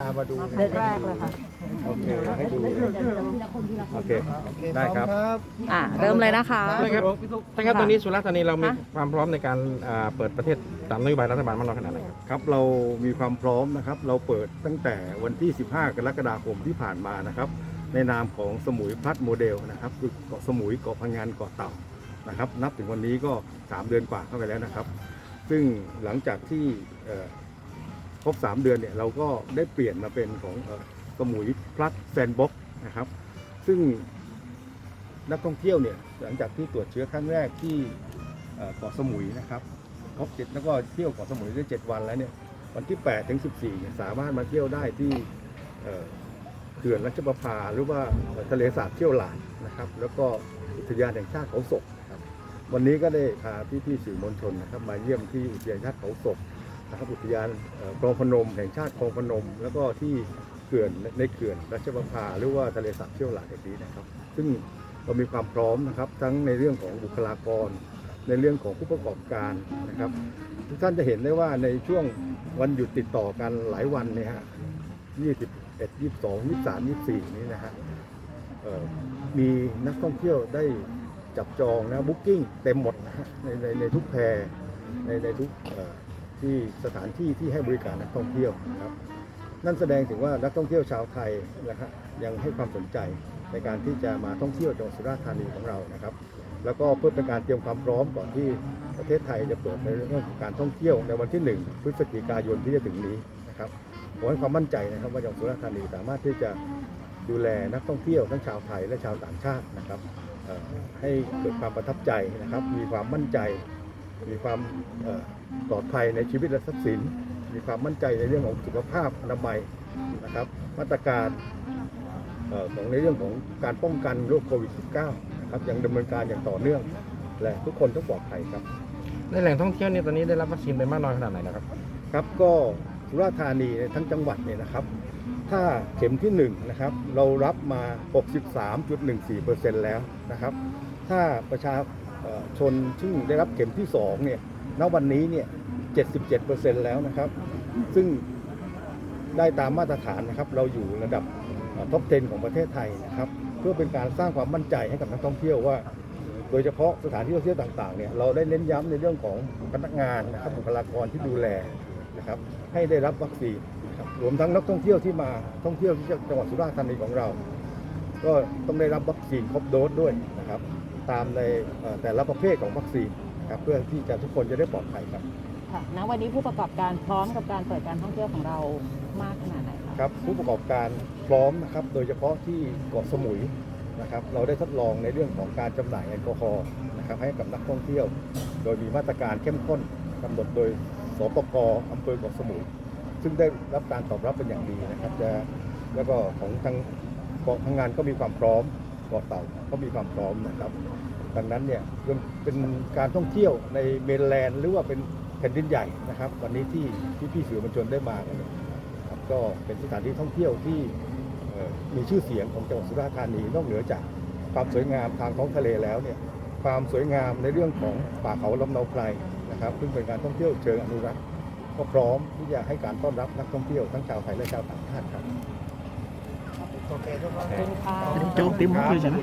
มาดูเดือนแรกเลยค่ะโอเคให้ดูโอเคได้ครับอ่าเริ่มเลยนะคะท่านครับท่านครับตอนนี้สุราษฎร์ธานีเรามีความพร้อมในการอ่าเปิดประเทศตามนโยบายรัฐบาลมากน้อยขนาดไหนครับครับเรามีความพร้อมนะครับ เราเปิดตั้งแต่วันที่ 15 กรกฎาคมที่ผ่านมานะครับ ในนามของสมุยพลัดโมเดลนะครับคือเกาะสมุยเกาะพังงานเกาะเต่านะครับ นับถึงวันนี้ก็ 3 เดือนกว่าเข้าไปแล้วนะครับ ซึ่งหลังจากที่เอ่อค รบ 3 เดือนเนี่ยเราก็ได้เปลี่ยนมาเป็นของสมุยพลัดแซนบ็อกนะครับ ซึ่งนักท่องเที่ยวเนี่ยหลังจากที่ตรวจเชื้อครั้งแรกที่เกาะสมุยนะครับครบเจ็ดแล้วก็เที่ยวเกาะสมุยได้เจ็ดวันแล้วเนี่ยวันที่8ถึง14เนี่ยสามารถมาเที่ยวได้ที่เขื่อนรัชประภาหรือว่าทะเลสาบเที่ยวหลานนะครับ แล้วก็อุทยานแห่งชาติเขาศกวันนี้ก็ได้พาพี่ๆสื่อมวลชนนะครับมาเยี่ยมที่อุทยานแห่งชาติเขาศก นะครับอุทยานคลองพนมแห่งชาติคลองพนม แล้วก็ที่เขื่อนในเขื่อนรัชประภาหรือว่าทะเลสาบเที่ยวหลานแห่งนี้นะครับ ซึ่งเรามีความพร้อมนะครับทั้งในเรื่องของบุคลากร ในเรื่องของผู้ประกอบการนะครับ ทุกท่านจะเห็นได้ว่าในช่วงวันหยุดติดต่อกันหลายวันเนี่ยฮะ21 22 23 24 นี้นะฮะมีนักท่องเที่ยวได้จับจองนะบุ๊กิ้งเต็มหมดนะฮะในในในทุกแพรในในทุก ที่สถานที่ที่ให้บริการนักท่องเที่ยวนะครับนั่นแสดงถึงว่านักท่องเที่ยวชาวไทยนะฮะยังให้ความสนใจในการที่จะมาท่องเที่ยวจังหวัดสุราษฎร์ธานีของเรานะครับ แล้วก็เพื่อเป็นการเตรียมความพร้อมก่อนที่ประเทศไทยจะเปิดในเรื่องของการท่องเที่ยวในวันที่ 1 พฤศจิกายนที่จะถึงนี้นะครับผมให้ความมั่นใจนะครับว่าจังหวัดสุราษฎร์ธานีสามารถที่จะดูแลนักท่องเที่ยวทั้งชาวไทยและชาวต่างชาตินะครับให้เกิดความประทับใจนะครับ มีความมั่นใจ มีความเอ่อปลอดภัยในชีวิตและทรัพย์สิน มีความมั่นใจในเรื่องของสุขภาพอนามัยนะครับ มาตรการเอ่อของในเรื่องของการป้องกันโรคโควิด -19 นะครับยังดำเนินการอย่างต่อเนื่อง และทุกคนต้องปลอดภัยครับ ในแหล่งท่องเที่ยวเนี่ยตอนนี้ได้รับวัคซีนไปมากน้อยขนาดไหนแล้วครับ ครับก็สุราษฎร์ธานีเนี่ยทั้งจังหวัดเนี่ยนะครับ ถ้าเข็มที่1นะครับเรารับมา 63.14%แล้วนะครับ ถ้าประชาเอ่อ ชนซึ่งได้รับเข็มที่2เนี่ยณวันนี้เนี่ย 77%แล้วนะครับ ซึ่งได้ตามมาตรฐานนะครับ เราอยู่ระดับท็อป 10 ของประเทศไทยนะครับ เพื่อเป็นการสร้างความมั่นใจให้กับนักท่องเที่ยวว่า โดยเฉพาะสถานที่ท่องเที่ยวต่างๆเนี่ยเราได้เน้นย้ำในเรื่องของพนักงานนะครับบุคลากรที่ดูแลนะครับให้ได้รับวัคซีนนะครับรวมทั้งนักท่องเที่ยวที่มาท่องเที่ยวที่จังหวัดสุราษฎร์ธานีของเรา ก็ต้องได้รับวัคซีนครบโดสด้วยนะครับ ตามในเอ่อแต่ละประเภทของวัคซีนนะครับเพื่อที่จะทุกคนจะได้ปลอดภัยครับค่ะณวันนี้ผู้ประกอบการพร้อมกับการเปิดการท่องเที่ยวของเรามากขนาดไหนคะครับผู้ประกอบการพร้อมนะครับโดยเฉพาะที่เกาะสมุยนะครับเราได้ทดลองในเรื่องของการจำหน่ายแอลกอฮอล์นะครับให้กับนักท่องเที่ยว โดยมีมาตรการเข้มข้นกำหนดโดยสปกอำเภอเกาะสมุย ซึ่งได้รับการตอบรับเป็นอย่างดีนะครับจะแล้วก็ของทางเกาะพังงานก็มีความพร้อม เกาะเต่าก็มีความพร้อมนะครับ ดังนั้นเนี่ยเป็นการท่องเที่ยวในเมนแลนด์หรือว่าเป็นแผ่นดินใหญ่นะครับ วันนี้ที่ที่พี่สื่อมวลชนได้มากันครับก็เป็นสถานที่ท่องเที่ยวที่มีชื่อเสียงของจังหวัดสุราษฎร์ธานีนอกเหนือจากความสวยงามทางท้องทะเลแล้วเนี่ยความสวยงามในเรื่องของป่าเขาลำเนาไพรนะครับซึ่งเป็นการท่องเที่ยวเชิงอนุรักษ์ก็พร้อมที่จะให้การต้อนรับนักท่องเที่ยวทั้งชาวไทยและชาวต่างชาติครับ โจ๊กติ๊มเลยใช่ไหม